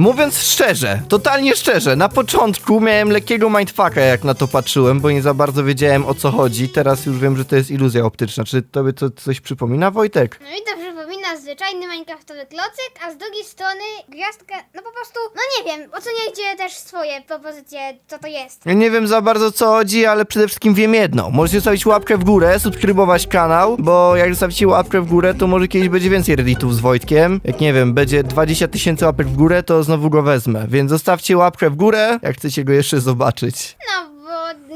Mówiąc szczerze, totalnie szczerze, na początku miałem lekkiego mindfucka jak na to patrzyłem, bo nie za bardzo wiedziałem o co chodzi. Teraz już wiem, że to jest iluzja optyczna. Czy tobie to coś przypomina, Wojtek? No i to przypomina zwyczajny minecraftowy klocek, a z drugiej strony gwiazdka, no po prostu, no nie wiem, oceniajcie też swoje propozycje, co to jest. Ja nie wiem za bardzo co chodzi, ale przede wszystkim wiem jedno. Możecie zostawić łapkę w górę, subskrybować kanał, bo jak zostawicie łapkę w górę, to może kiedyś będzie więcej redditów z Wojtkiem. Jak nie wiem, będzie 20 tysięcy łapek w górę, to znowu go wezmę. Więc zostawcie łapkę w górę, jak chcecie go jeszcze zobaczyć. No,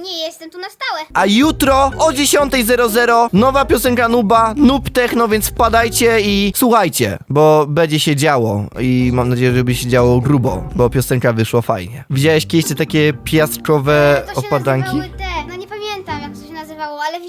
nie jestem tu na stałe. A jutro o 10.00 nowa piosenka Nuba, Nub Techno, więc wpadajcie i słuchajcie, bo będzie się działo i mam nadzieję, że będzie się działo grubo, bo piosenka wyszła fajnie. Widziałeś kiedyś te takie piaskowe To się opadanki? nazywały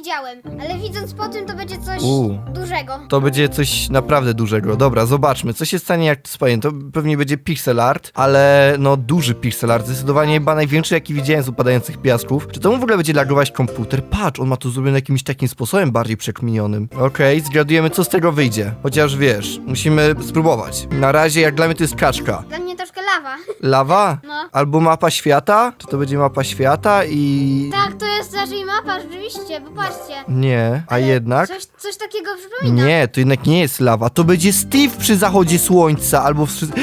widziałem. Ale widząc po tym, to będzie coś U. dużego. To będzie coś naprawdę dużego. Dobra, zobaczmy, co się stanie jak to spowiem. To pewnie będzie pixel art, ale no duży pixel art. Zdecydowanie chyba największy, jaki widziałem z upadających piasków. Czy to mu w ogóle będzie lagować komputer? Patrz, on ma to zrobione jakimś takim sposobem bardziej przekminionym. Okej, zgadujemy, co z tego wyjdzie. Chociaż wiesz, musimy spróbować. Na razie, jak dla mnie, to jest kaczka. Dla mnie troszkę lawa. Lawa? No. Albo mapa świata? Czy to będzie mapa świata i... Tak, to jest raczej mapa, rzeczywiście, popatrzcie. Nie, a jednak... Coś, coś takiego przypomina. Nie, to jednak nie jest lawa. To będzie Steve przy zachodzie słońca albo przy...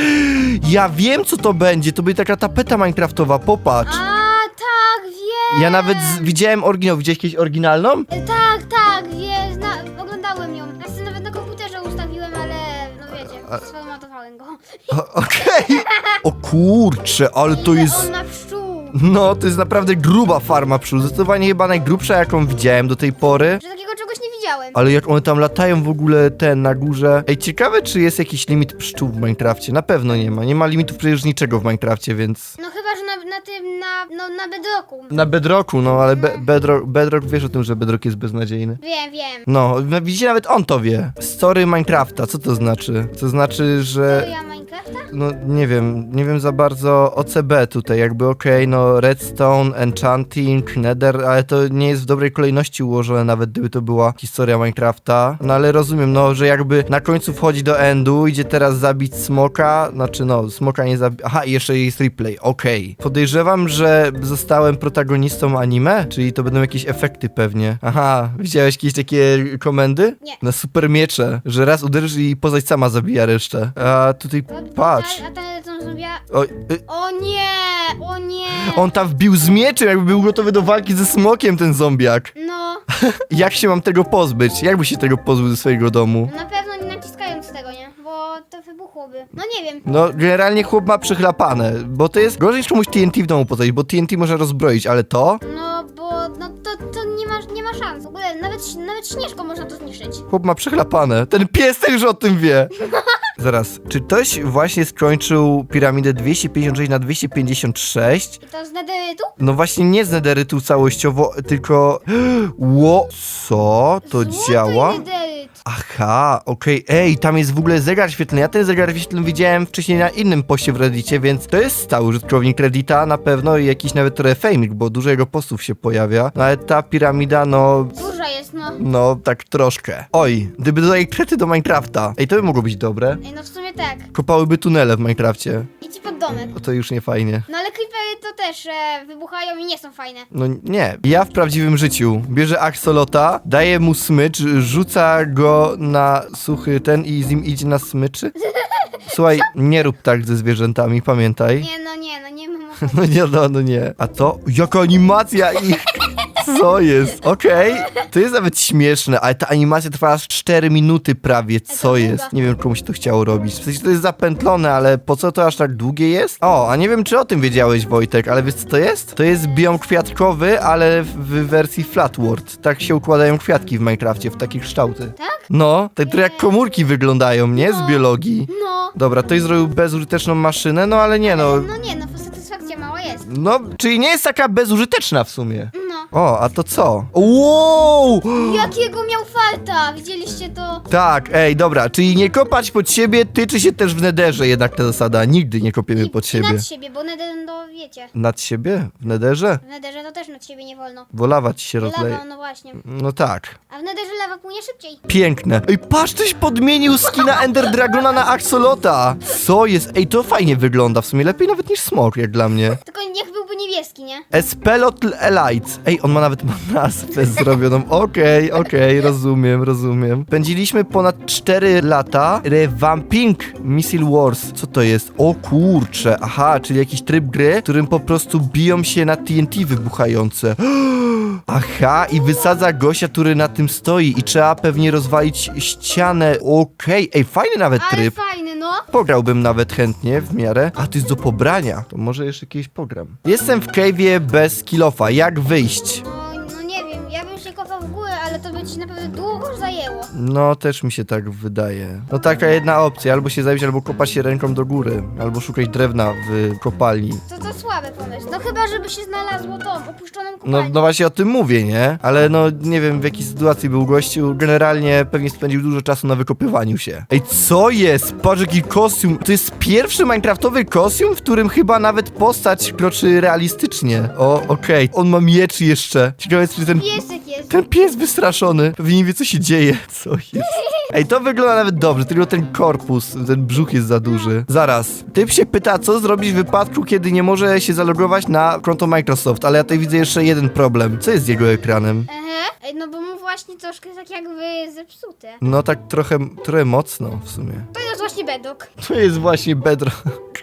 Ja wiem, co to będzie. To będzie taka tapeta minecraftowa, popatrz. A, tak, wiem. Ja nawet z... widziałem oryginał. Widziałeś kiedyś oryginalną? E, Tak, tak, wiem, zna, oglądałem ją. Ja sobie nawet na komputerze ustawiłem, ale no wiecie, sformatowałem go. O- Okej. O kurcze, ale to jest... pszczół. No, to jest naprawdę gruba farma pszczół. Zdecydowanie chyba najgrubsza, jaką widziałem do tej pory. Że takiego czegoś nie widziałem. Ale jak one tam latają w ogóle ten na górze. Ej, ciekawe, czy jest jakiś limit pszczół w Minecrafcie. Na pewno nie ma. Nie ma limitów przecież niczego w Minecrafcie, więc... No chyba, na, tym, na, no, na bedroku. Na Bedrocku, no ale be bedrock, bedrock, wiesz o tym, że Bedrock jest beznadziejny. Wiem, wiem. No, no, widzicie, nawet on to wie. Story Minecrafta, co to znaczy? To znaczy, że... Ja Minecrafta? No, nie wiem, nie wiem za bardzo OCB tutaj, jakby okej, no Redstone, Enchanting, Nether, ale to nie jest w dobrej kolejności ułożone, nawet gdyby to była historia Minecrafta. No ale rozumiem, no, że jakby na końcu wchodzi do endu, idzie teraz zabić smoka, znaczy no, smoka nie zabi... Aha, i jeszcze jest replay, okej. Podejrzewam, że zostałem protagonistą anime, czyli to będą jakieś efekty pewnie. Aha, widziałeś jakieś takie komendy? Nie. Na super miecze, że raz uderzysz i pozaś sama zabija resztę. A tutaj To- patrz. A ten co zrobiła... Oj, y, O nie! O nie! on tam wbił z mieczem, jakby był gotowy do walki ze smokiem ten zombiak. No, Jak się mam tego pozbyć? Jak by się tego pozbył ze swojego domu? na pewno to wybuchłoby. No nie wiem. No, generalnie chłop ma przychlapane, bo to jest gorzej komuś TNT w domu postawić, bo TNT można rozbroić, ale to? No bo no to, to nie, ma, nie ma szans. W ogóle nawet, nawet śnieżką można to zniszczyć. Chłop ma przychlapane. Ten pies też o tym wie. Zaraz, czy ktoś właśnie skończył piramidę 256 na 256? I to z nederytu? No właśnie nie z nederytu całościowo, tylko... Ło... Co? To Złoty działa? nederyt. Aha, okej. Ej, tam jest w ogóle zegar świetlny. Ja ten zegar świetlny widziałem wcześniej na innym poście w Reddicie, więc to jest stały użytkownik Reddita na pewno i jakiś nawet trochę fejmik, bo dużo jego postów się pojawia. No ale ta piramida, no... No. No, tak troszkę. Oj, gdyby dodali krety do Minecrafta. Ej, to by mogło być dobre. Ej, no w sumie tak. Kopałyby tunele w Minecrafcie. Idź pod domek. No to już nie fajnie. No ale creepery to też e, wybuchają i nie są fajne. No nie. Ja w prawdziwym życiu bierze axolota, daje mu smycz, rzuca go na suchy ten i z nim idzie na smyczy. Słuchaj, nie rób tak ze zwierzętami, pamiętaj. Nie, no nie, no nie mam No nie, no, no nie. A to? Jaka animacja ich! Co jest? Okej, to jest nawet śmieszne, ale ta animacja trwa aż 4 minuty prawie, co jest? Nie wiem, komu się to chciało robić. W sensie to jest zapętlone, ale po co to aż tak długie jest? O, a nie wiem, czy o tym wiedziałeś, Wojtek, ale wiesz co to jest? To jest biom kwiatkowy, ale w wersji flatworld. Tak się układają kwiatki w Minecrafcie, w takie kształty. Tak? No, tak trochę jak komórki wyglądają, nie? Z No. biologii. No. Dobra, to zrobił bezużyteczną maszynę, no ale nie no. No nie, no satysfakcja mała jest. No, czyli nie jest taka bezużyteczna w sumie. O, a to co? Wow! Jakiego miał farta? Widzieliście to? Tak, ej, dobra, czyli nie kopać pod siebie tyczy się też w nederze jednak ta zasada. Nigdy nie kopiemy I, pod i siebie. nad siebie, bo nether, no wiecie. Nad siebie? W nederze? W netherze to też nad siebie nie wolno. Bo lawa ci się rozleje. Lawa, no właśnie. No tak. A w netherze lawa płynie szybciej. Piękne. Ej, patrz, ktoś podmienił skina Ender Dragona na Axolota. Co jest? Ej, to fajnie wygląda. W sumie lepiej nawet niż smok, jak dla mnie. Tylko niech byłby niebieski, nie? Espelotl Elites. Ej, on ma nawet nazwę zrobioną. Okej, okej, rozumiem, rozumiem. Pędziliśmy ponad 4 lata Revamping Missile Wars. Co to jest? O kurcze. Aha, czyli jakiś tryb gry, w którym po prostu biją się na TNT wybuchające. Aha, i wysadza gościa, który na tym stoi i trzeba pewnie rozwalić ścianę. Okej, ej, fajny nawet Ale tryb. fajny. Pograłbym nawet chętnie w miarę. A to jest do pobrania. To może jeszcze kiedyś pogram. Jestem w cave'ie bez kilofa. Jak wyjść? No, no nie wiem, ja bym się kopał w górę, ale to by ci naprawdę długo zajęło. No, też mi się tak wydaje. No taka jedna opcja. Albo się zabić, albo kopać się ręką do góry. Albo szukać drewna w kopalni. To to słaby pomysł. No chyba, żeby się znalazło tą opuszczoną No, kopalnię. no właśnie o tym mówię, nie? Ale no nie wiem w jakiej sytuacji był gościu. Generalnie pewnie spędził dużo czasu na wykopywaniu się. Ej, co jest? Patrz jaki kostium. To jest pierwszy minecraftowy kostium, w którym chyba nawet postać kroczy realistycznie. O, okej. On ma miecz jeszcze. Ciekawe jest, czy ten Piesek jest. Ten pies wystraszony. Pewnie nie wie, co się dzieje. Co jest? Ej, to wygląda nawet dobrze, tylko ten korpus, ten brzuch jest za duży. Zaraz. Typ się pyta, co zrobić w wypadku, kiedy nie może się zalogować na konto Microsoft, ale ja tutaj widzę jeszcze jeden problem. Co jest z jego ekranem? No bo mu właśnie troszkę tak jakby zepsute. No tak trochę, trochę mocno w sumie. To jest właśnie bedok. To jest właśnie bedro.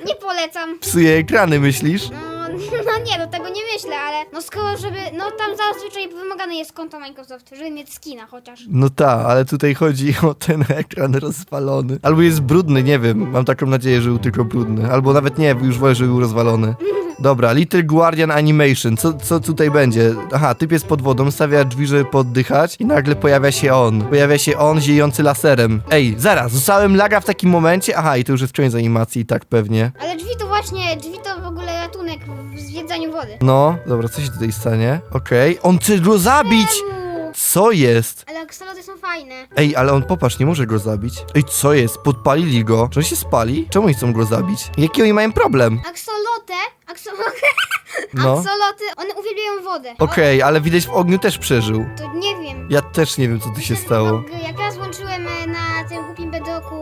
Nie polecam. Psuje ekrany, myślisz? No, no nie, do tego nie myślę, ale no skoro żeby, no tam zazwyczaj wymagane jest konto Microsoft, żeby mieć skina chociaż. No tak, ale tutaj chodzi o ten ekran rozwalony. Albo jest brudny, nie wiem. Mam taką nadzieję, że był tylko brudny. Albo nawet nie, już wolę, żeby był rozwalony. Dobra, Little Guardian Animation. Co, co tutaj będzie? Aha, typ jest pod wodą, stawia drzwi, żeby poddychać i nagle pojawia się on. Pojawia się on ziejący laserem. Ej, zaraz, zostałem laga w takim momencie? Aha, i to już jest koniec animacji, tak pewnie. Ale drzwi to właśnie, drzwi to wody. No, dobra, co się tutaj stanie? Okej, on chce go zabić! Czemu? Co jest? Ale aksoloty są fajne. Ej, ale on popatrz, nie może go zabić. Ej, co jest? Podpalili go. Czy on się spali? Czemu oni chcą go zabić? Jaki oni mają problem? Aksolotę, aksoloty, No. aksoloty, one uwielbiają wodę. Okej, ale widać w ogniu też przeżył. O, to nie wiem. Ja też nie wiem, co tu się stało. Jak,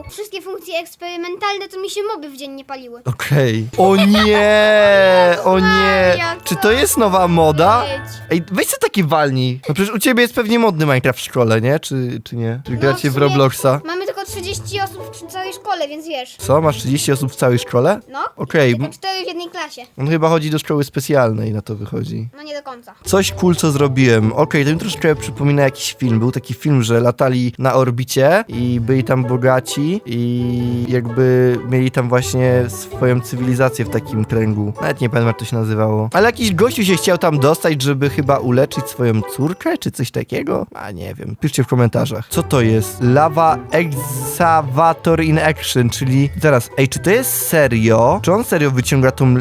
wszystkie funkcje eksperymentalne, to mi się moby w dzień nie paliły. Okej. O nie! O nie! Czy to jest nowa moda? Ej, weź co taki walni. No przecież u ciebie jest pewnie modny Minecraft w szkole, nie? Czy, czy nie? Czy No, gracie w sumie Robloxa? Mamy tylko 30 osób w całej szkole, więc wiesz. Co? Masz 30 osób w całej szkole? No, Okej, tylko m- 4 w jednej klasie. on chyba chodzi do szkoły specjalnej, na to wychodzi. No nie do końca. Coś cool, co zrobiłem. Okej, to mi troszkę przypomina jakiś film. Był taki film, że latali na orbicie i byli tam bogaci i jakby mieli tam właśnie swoją cywilizację w takim kręgu. Nawet nie pamiętam, jak to się nazywało. Ale jakiś gościu się chciał tam dostać, żeby chyba uleczyć swoją córkę, czy coś takiego? A nie wiem. Piszcie w komentarzach. Co to jest? Lava Excavator in Action, czyli... Teraz, ej, czy to jest serio? Czy on serio wyciąga tą...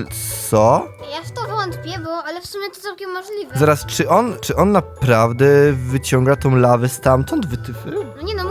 Co? Ja w to wątpię, bo ale w sumie to całkiem możliwe. Zaraz, czy on, czy on naprawdę wyciąga tą lawę stamtąd, wytyfy? No nie no,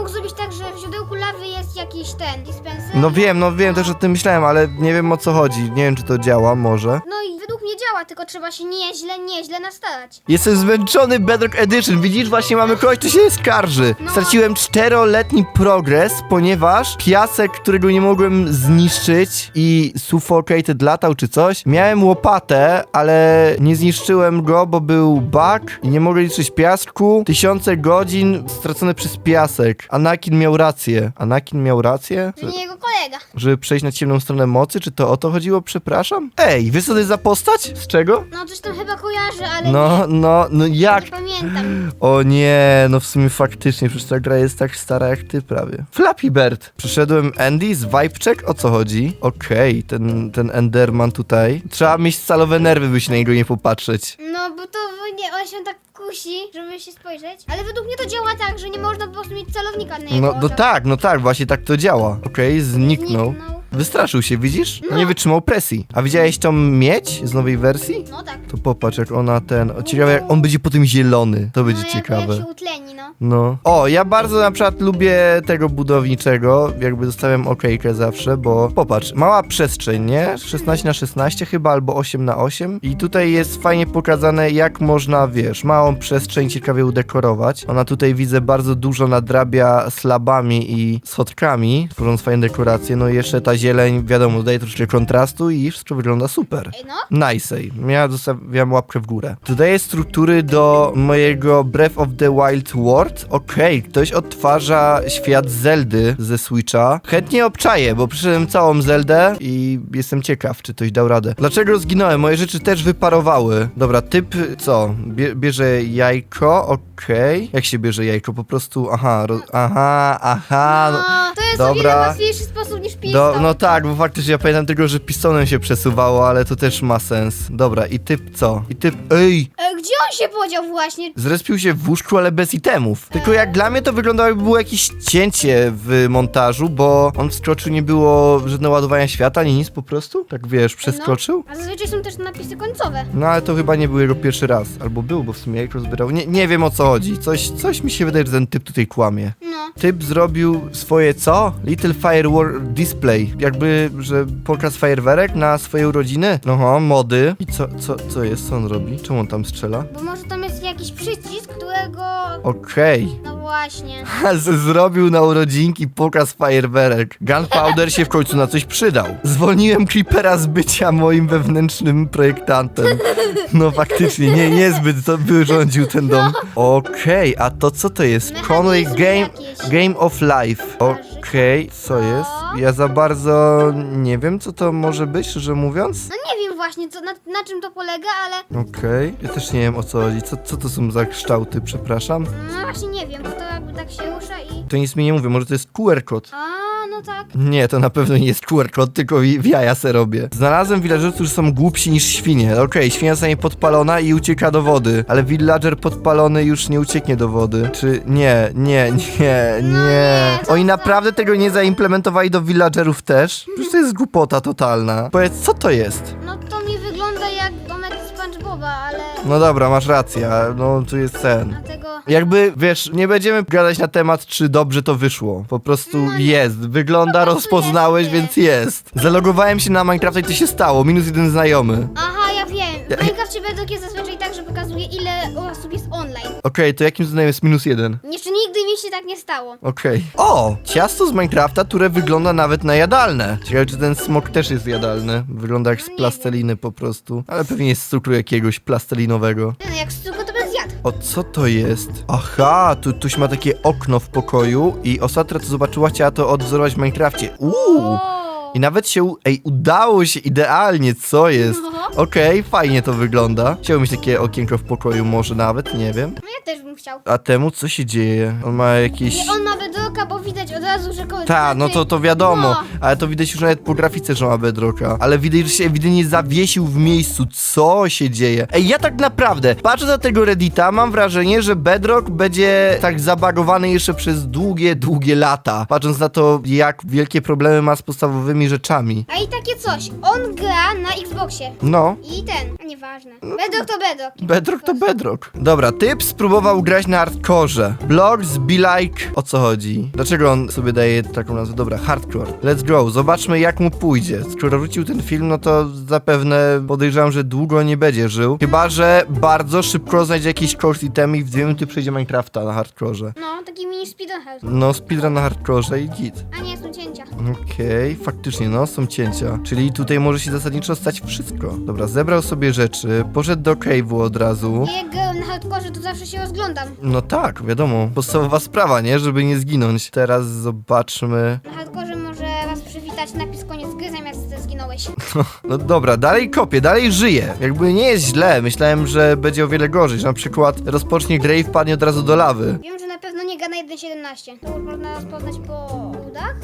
jest jakiś ten dispenser. No wiem, no wiem, też o tym myślałem, ale nie wiem o co chodzi. Nie wiem, czy to działa, może. No i mnie działa, tylko trzeba się nieźle, nieźle nastarać. Jestem zmęczony Bedrock Edition. Widzisz, właśnie mamy kogoś, kto się skarży. No. Straciłem czteroletni progres, ponieważ piasek, którego nie mogłem zniszczyć i suffocated latał czy coś. Miałem łopatę, ale nie zniszczyłem go, bo był bug i nie mogę liczyć piasku. Tysiące godzin stracone przez piasek. Anakin miał rację. Anakin miał rację? To nie jego kolega. Żeby przejść na ciemną stronę mocy? Czy to o to chodziło? Przepraszam? Ej, wiesz co to jest za postać? Z czego? No coś tam chyba kojarzę, ale No, no, no jak? nie pamiętam. O nie, no w sumie faktycznie, przecież ta gra jest tak stara jak ty prawie. Flappy Bird. Przyszedłem Andy z Vibe Check, o co chodzi? Okej, ten, ten Enderman tutaj. Trzeba mieć scalowe nerwy, by się na niego nie popatrzeć. No bo to nie, on się tak kusi, żeby się spojrzeć. Ale według mnie to działa tak, że nie można po prostu mieć celownika na jego No, no oczach. tak, no tak, właśnie tak to działa. Okej, zniknął. Wystraszył się, widzisz? No. Nie wytrzymał presji. A widziałeś tą miedź z nowej wersji? No tak. To popatrz, jak ona ten... O, ciekawe, jak on będzie potem zielony. To będzie no, jak, ciekawe. Się utleni, no. No. O, ja bardzo na przykład lubię tego budowniczego, jakby zostawiam okejkę zawsze, bo popatrz, mała przestrzeń, nie? 16 na 16 chyba, albo 8 na 8 i tutaj jest fajnie pokazane, jak można, wiesz, małą przestrzeń ciekawie udekorować. Ona tutaj widzę bardzo dużo nadrabia slabami i schodkami, tworząc fajne dekoracje, no i jeszcze ta zieleń, wiadomo, dodaje troszeczkę kontrastu i wszystko wygląda super. Ej, no. Nice. Ja zostawiam łapkę w górę. Dodaję struktury do mojego Breath of the Wild World. Okej, ktoś odtwarza świat Zeldy ze Switcha. Chętnie obczaję, bo przyszedłem całą Zeldę i jestem ciekaw, czy ktoś dał radę. Dlaczego zginąłem? Moje rzeczy też wyparowały. Dobra, typ co? Bie bierze jajko, okej. Jak się bierze jajko? Po prostu, aha, aha, aha. No. Jest o dobra. wiele łatwiejszy sposób niż piston. Do, no tak, bo faktycznie ja pamiętam tylko, że pistonem się przesuwało, ale to też ma sens. Dobra, i typ co? I typ. Ej! E, gdzie on się podział właśnie? Zrespił się w łóżku, ale bez itemów. Tylko jak dla mnie to wyglądało, jakby było jakieś cięcie w montażu, bo on wskoczył, nie było żadne ładowania świata, ani nic po prostu. Tak wiesz, przeskoczył. No, a zazwyczaj są też napisy końcowe. No ale to chyba nie był jego pierwszy raz. Albo był, bo w sumie jak rozbierał. Nie, nie wiem o co chodzi. Coś, coś mi się wydaje, że ten typ tutaj kłamie. Typ zrobił swoje co? Little Firework Display. Jakby, że pokaz fajerwerek na swoje urodziny. No mody. I co, co, co jest? Co on robi? Czemu on tam strzela? Bo może tam jest jakiś przycisk, którego... Okej. No właśnie. Z- Zrobił na urodzinki pokaz fajerwerek. Gunpowder się w końcu na coś przydał. Zwolniłem Creepera z bycia moim wewnętrznym projektantem. No faktycznie, nie, niezbyt to wyrządził ten dom. Okej, a to co to jest? Conway Game, jakieś. Game of Life. Okej, co jest? Ja za bardzo nie wiem, co to może być, szczerze mówiąc. No nie wiem właśnie, co, na, na czym to polega, ale... Okej, ja też nie wiem o co chodzi. Co, co to są za kształty, przepraszam? No właśnie nie wiem, bo to jakby tak się rusza i... To nic mi nie mówi, może to jest QR kod. A, no tak. Nie, to na pewno nie jest QR kod, tylko w w jaja se robię. Znalazłem villagerów, którzy są głupsi niż świnie. Okej, świnia zostanie podpalona i ucieka do wody. Ale villager podpalony już nie ucieknie do wody. Czy nie, nie, nie, nie. to Oni naprawdę tego nie zaimplementowali do villagerów też? Przecież to jest głupota totalna. Powiedz, co to jest? No to mi wygląda jak domek SpongeBoba, ale... No dobra, masz rację, no tu jest sen. Jakby, wiesz, nie będziemy gadać na temat, czy dobrze to wyszło. Po prostu No nie. jest. Wygląda, Po prostu rozpoznałeś, jest, więc jest. Zalogowałem się na Minecrafta i to się stało. Minus jeden znajomy. Aha, ja wiem. W Minecrafcie według jest zazwyczaj tak, że pokazuje ile osób jest online. Okej, to jakim znajomym jest minus jeden? Jeszcze nigdy mi się tak nie stało. Okej. O! Ciasto z Minecrafta, które wygląda nawet na jadalne. Ciekawe, czy ten smok też jest jadalny. Wygląda jak z No plasteliny po prostu. Ale pewnie jest z cukru jakiegoś plastelinowego. No, jak z cukru. O, co to jest? Aha, tu, tuś ma takie okno w pokoju i ostatnio co zobaczyła, chciała to odwzorować w Minecrafcie. Uuu! I nawet się, ej, udało się idealnie, co jest? No. Okej, fajnie to wygląda. Chciałbym mieć takie okienko w pokoju, może nawet, nie wiem. No ja też bym chciał. A temu co się dzieje? On ma jakieś... Nie, on ma bedroka, bo widać od razu, że kogoś... Ta, no to, to wiadomo, No. ale to widać już nawet po grafice, że ma bedrocka. Ale widać, że się ewidentnie zawiesił w miejscu. Co się dzieje? Ej, ja tak naprawdę, patrzę na tego Reddita, mam wrażenie, że bedrock będzie tak zabagowany jeszcze przez długie, długie lata. Patrząc na to, jak wielkie problemy ma z podstawowymi rzeczami. A i takie coś. On gra na Xboxie. No, I ten, a nieważne. Bedrock to bedrock. Bedrock to bedrock. Dobra, typ spróbował grać na hardkorze. Blocks be like... O co chodzi? Dlaczego on sobie daje taką nazwę? Dobra, hardcore. Let's go, zobaczmy jak mu pójdzie. Skoro wrócił ten film, no to zapewne podejrzewam, że długo nie będzie żył. Chyba, że bardzo szybko znajdzie jakiś course item i w dwie minuty przejdzie Minecrafta na hardkorze. No, taki mini speedrun. No, speedrun na hardkorze i git. A nie, są cięcia. Okej, faktycznie, no, są cięcia. Czyli tutaj może się zasadniczo stać wszystko. Dobra, zebrał sobie rzeczy, poszedł do cave'u od razu. Ja jak gram na hardkorze, to zawsze się rozglądam. No tak, wiadomo. Podstawowa sprawa, nie? Żeby nie zginąć. Teraz zobaczmy. Na hardkorze może was przywitać napis koniec gry, zamiast zginąłeś. No dobra, dalej kopię, dalej żyję. Jakby nie jest źle. Myślałem, że będzie o wiele gorzej. Że na przykład rozpocznie grę i wpadnie od razu do lawy. Wiem, że na pewno nie gra na 1.17. To już można rozpoznać po udach.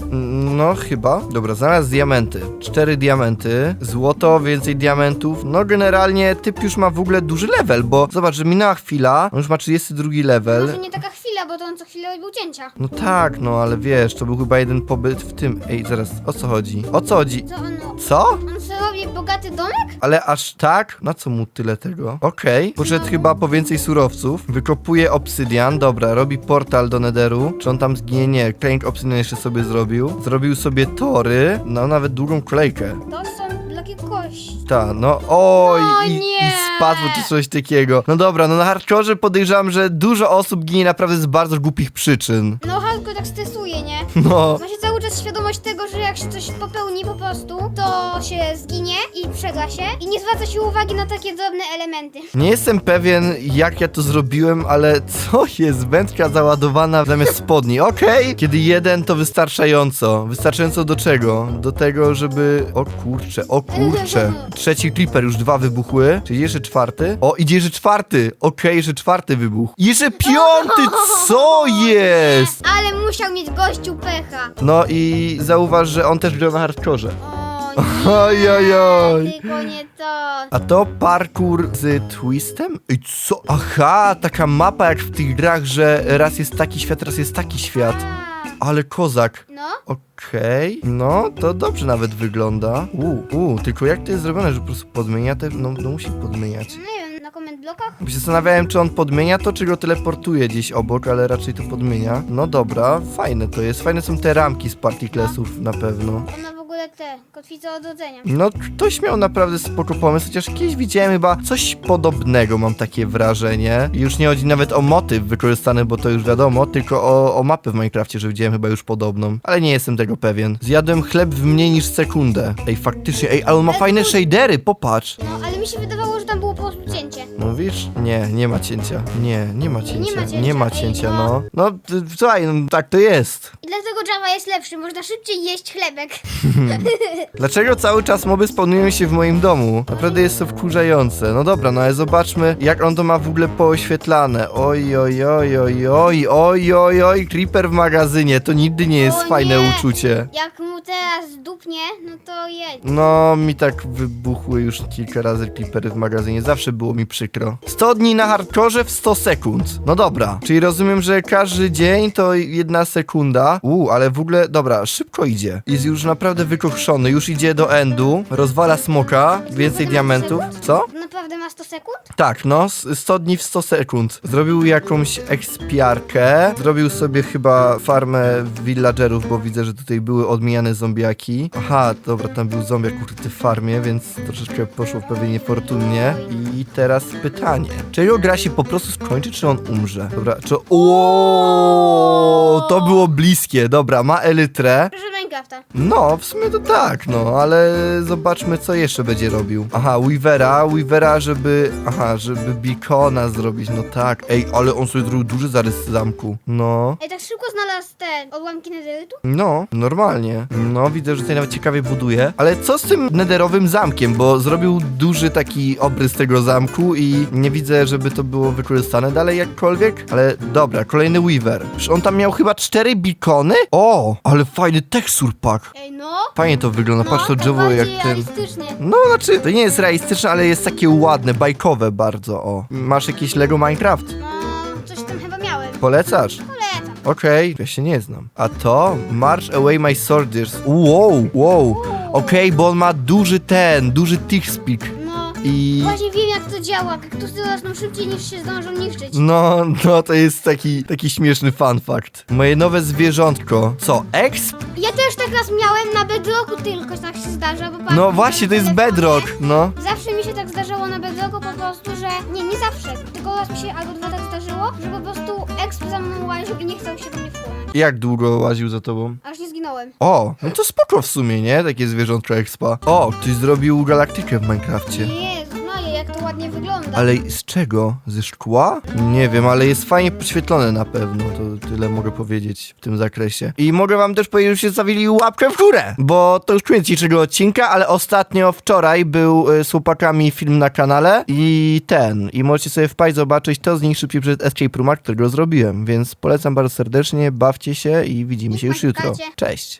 No, chyba. Dobra, znalazł diamenty. Cztery diamenty. Złoto, więcej diamentów. No, generalnie typ już ma w ogóle duży level, bo zobacz, że minęła chwila. On już ma 32 level. Może nie taka chwila, chwila, bo to on co chwilę robił cięcia. No tak, no ale wiesz, to był chyba jeden pobyt w tym. Ej, zaraz, o co chodzi? O co chodzi? Co on, Co? on sobie robi bogaty domek? Ale aż tak? Na co mu tyle tego? Okej, poszedł chyba po więcej surowców. Wykopuje obsydian, dobra, robi portal do Netheru. Czy on tam zginie? Nie, kręg obsydian jeszcze sobie zrobił. Zrobił sobie tory, no nawet długą kolejkę. To są. Ta, no oj, O i, i nie! spadło czy coś takiego. No dobra, no na hardkorze podejrzewam, że dużo osób ginie naprawdę z bardzo głupich przyczyn. No Halko tak stresuje, nie? No, Ma się cały czas świadomość tego, że jak się coś popełni po prostu, to się zginie i przegra się i nie zwraca się uwagi na takie drobne elementy. nie jestem pewien jak ja to zrobiłem, ale co jest? Wędka załadowana zamiast spodni, okej? Kiedy jeden to wystarczająco. Wystarczająco do czego? Do tego, żeby... O kurcze, o kurcze. Trzeci creeper, już dwa wybuchły. Czyli jeszcze czwarty? O, idzie jeszcze czwarty. Okej, jeszcze czwarty wybuch. Jeszcze piąty, co jest? Ale musiał mieć gościu pecha. No i zauważ, że on też grał na hardkorze. O nie, Oj, oj, oj. tylko nie to. A to parkour z twistem? Ej, co? Aha, taka mapa jak w tych grach, że raz jest taki świat, raz jest taki świat. Ale kozak. No, Okej, no to dobrze nawet wygląda. Uuu, uu, tylko jak to jest zrobione, że po prostu podmienia te... No, no musi podmieniać. nie wiem, na koment blokach? Bo się zastanawiałem, czy on podmienia to, czy go teleportuje gdzieś obok, ale raczej to podmienia. No dobra, fajne to jest. Fajne są te ramki z partyklesów na pewno. On ma w ogóle te kotwice odrodzenia. No, ktoś miał naprawdę spoko pomysł, chociaż kiedyś widziałem chyba coś podobnego, mam takie wrażenie. I Już nie chodzi nawet o motyw wykorzystany, bo to już wiadomo, tylko o, o mapę w Minecrafcie, że widziałem chyba już podobną. Ale nie jestem tego pewien. Zjadłem chleb w mniej niż sekundę. Ej, faktycznie, ej, ale on ma fajne shadery, popatrz. No, ale mi się wydawało, Mówisz? Nie, nie ma cięcia. Nie, nie ma Nie cięcia. ma cięcia, Nie ma ej, cięcia, no. no. No, ty- słuchaj, no, tak to jest. I dlatego Java jest lepszy, można szybciej jeść chlebek. Dlaczego cały czas moby spawnują się w moim domu? Naprawdę jest to wkurzające. No dobra, no ale zobaczmy, jak on to ma w ogóle pooświetlane. Oj, oj, oj, oj, oj, oj, oj, oj, creeper w magazynie. To nigdy nie jest O fajne nie. uczucie. Jak mu teraz dupnie, no to jedź. No, mi tak wybuchły już kilka razy creepery w magazynie. Zawsze było mi przykro. 100 dni na hardkorze w 100 sekund. No dobra, czyli rozumiem, że każdy dzień to jedna sekunda. Uuu, ale w ogóle, dobra, szybko idzie. Jest już naprawdę wykokszony, już idzie do endu, rozwala smoka, więcej diamentów. Co? Naprawdę ma 100 sekund? Tak, no, s- 100 dni w 100 sekund. Zrobił jakąś ekspiarkę, zrobił sobie chyba farmę villagerów, bo widzę, że tutaj były odmijane zombiaki. Aha, dobra, tam był zombiak ukryty w farmie, więc troszeczkę poszło pewnie niefortunnie. I teraz pytanie, czy jego gra się po prostu skończy, czy on umrze? Dobra, czy... O, to było bliskie, dobra, ma elytrę. Minecrafta. No, w sumie to tak, no, ale zobaczmy, co jeszcze będzie robił. Aha, Weavera, Weavera, żeby, aha, żeby Beacona zrobić, no tak. Ej, ale on sobie zrobił duży zarys zamku. No, Ej, tak szybko znalazł te odłamki netherytu? no, normalnie. No, widzę, że tutaj nawet ciekawie buduje. Ale co z tym nederowym zamkiem, bo zrobił duży taki obrys tego zamku i nie widzę, żeby to było wykorzystane dalej jakkolwiek. Ale dobra, kolejny Weaver. Przecież on tam miał chyba cztery beacony? O, ale fajny texture pack. Ej, no. Fajnie to wygląda, no, patrz to drzewo jak bardziej ten... realistycznie. No, znaczy, to nie jest realistyczne, ale jest takie ładne, bajkowe bardzo, o. Masz jakieś Lego Minecraft? No, coś tam chyba miałem. Polecasz? Polecam. Okej, ja się nie znam. A to? March Away My Soldiers. Wow, wow. Okej, bo on ma duży ten, duży tick speak. I... Właśnie wiem jak to działa. Kaktusy rosną szybciej niż się zdążą niszczyć. No, no to jest taki, taki śmieszny fun fact. Moje nowe zwierzątko. Co, exp? Ja też tak raz miałem na bedrocku tylko tak się zdarza, bo patrz, No właśnie, to jest bedrock, no. Zawsze mi się tak zdarzało na bedrocku po prostu, że... Nie, nie zawsze. Tylko raz mi się albo dwa tak zdarzyło, że po prostu exp za mną łaził i nie chciał się do mnie wchłonąć. Jak długo łaził za tobą? Aż nie zginąłem. O, no to spoko w sumie, nie? Takie zwierzątko expa. O, ktoś zrobił galaktykę w Minecrafcie. Jak to ładnie wygląda. Ale z czego? Ze szkła? Nie wiem, ale jest fajnie podświetlone na pewno, to tyle mogę powiedzieć w tym zakresie. I mogę wam też powiedzieć, że się zawili łapkę w górę, bo to już koniec dzisiejszego odcinka, ale ostatnio wczoraj był y, z chłopakami film na kanale i ten, i możecie sobie wpaść zobaczyć to z nich szybciej przez Escape Rooma, którego zrobiłem, więc polecam bardzo serdecznie, bawcie się i widzimy się już jutro. Cześć!